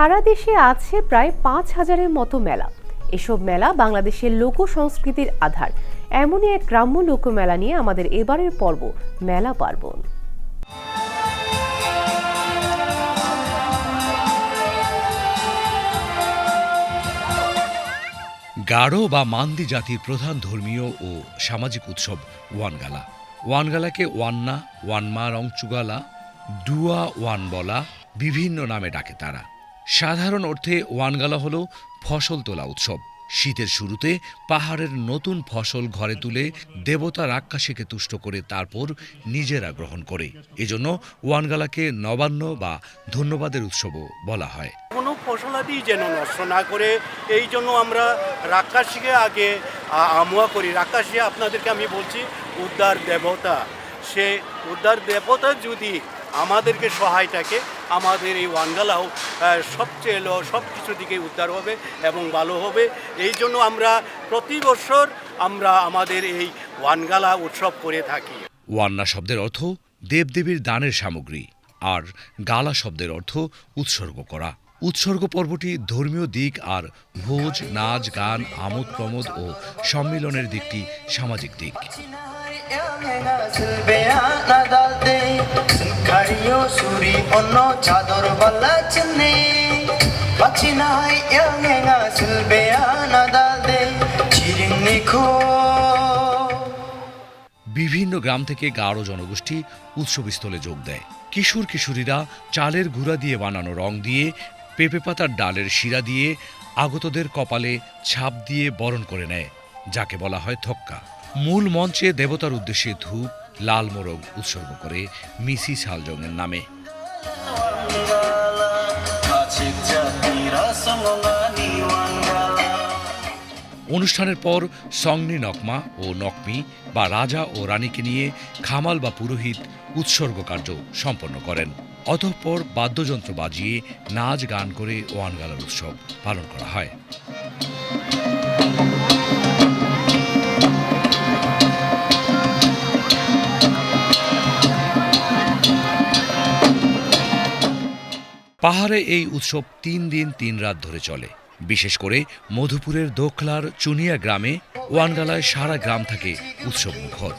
সারা দেশে আছে প্রায় পাঁচ হাজারের মতো মেলা। এসব মেলা বাংলাদেশের লোক সংস্কৃতির আধার। এমনই এক গ্রাম্য লোকমেলা নিয়ে আমাদের এবারের পর্ব, মেলা পার্বণ। গাঢ় বা মান্দি জাতির প্রধান ধর্মীয় ও সামাজিক উৎসব ওয়ানগালা। ওয়ানগালাকে ওয়ান্না, ওয়ানমা রংচুগালা ডুয়া ওয়ান বলা বিভিন্ন নামে ডাকে তারা। সাধারণ অর্থে ওয়ানগালা হল ফসল তোলা উৎসব। শীতের শুরুতে পাহাড়ের নতুন ফসল ঘরে তুলে দেবতা রাক্ষসীকে তুষ্ট করে তারপর নিজেরা গ্রহণ করে। এজন্য ওয়ানগালাকে নবান্ন বা ধন্যবাদের উৎসবও বলা হয়। কোনো ফসলাদি যেন নষ্ট না করে, এই জন্য আমরা রাক্ষসীকে আগে আমুয়া করি। রাক্ষসী আপনাদেরকে আমি বলছি, উদ্ধার দেবতা। সে উদ্ধার দেবতা যদি আমাদেরকে সহায় থাকে আমাদের এই ওয়ানগালাও সবচেয়ে লো- সব কিছু দিকে উদ্ধার হবে এবং ভালো হবে। এই জন্য আমরা প্রতি বছর আমরা আমাদের এই ওয়ানগালা উৎসব করে থাকি। ওয়ান্না শব্দের অর্থ দেবদেবীর দানের সামগ্রী আর গালা শব্দের অর্থ উৎসর্গ করা। উৎসর্গ পর্বটি ধর্মীয় দিক আর ভোজ নাচ গান আমোদ প্রমোদ ও সম্মিলনের দিকটি সামাজিক দিক। অন্য চাদর বলা চিনে পাচ্ছি না বিভিন্ন গ্রাম থেকে গাঢ় জনগোষ্ঠী উৎসবস্থলে যোগ দেয়। কিশোর কিশোরীরা চালের গুঁড়া দিয়ে বানানো রং দিয়ে, পেঁপে পাতার ডালের শিরা দিয়ে, আগতদের কপালে ছাপ দিয়ে বরণ করে নেয়, যাকে বলা হয় থক্কা। মূল মঞ্চে দেবতার উদ্দেশ্যে ধূপ, লাল মোরগ উৎসর্গ করে মিসি সালজংয়ের নামে। অনুষ্ঠানের পর সংনি নকমা ও নকমি বা রাজা ও রানীকে নিয়ে খামাল বা পুরোহিত উৎসর্গ কার্য সম্পন্ন করেন। অতঃপর বাদ্যযন্ত্র বাজিয়ে নাচ গান করে ওয়ানগালার উৎসব পালন করা হয়। পাহাড়ে এই উৎসব তিন দিন তিন রাত ধরে চলে। বিশেষ করে মধুপুরের দোখলার চুনিয়া গ্রামে ওয়ানগালায় সারা গ্রাম থাকে উৎসব মুখর।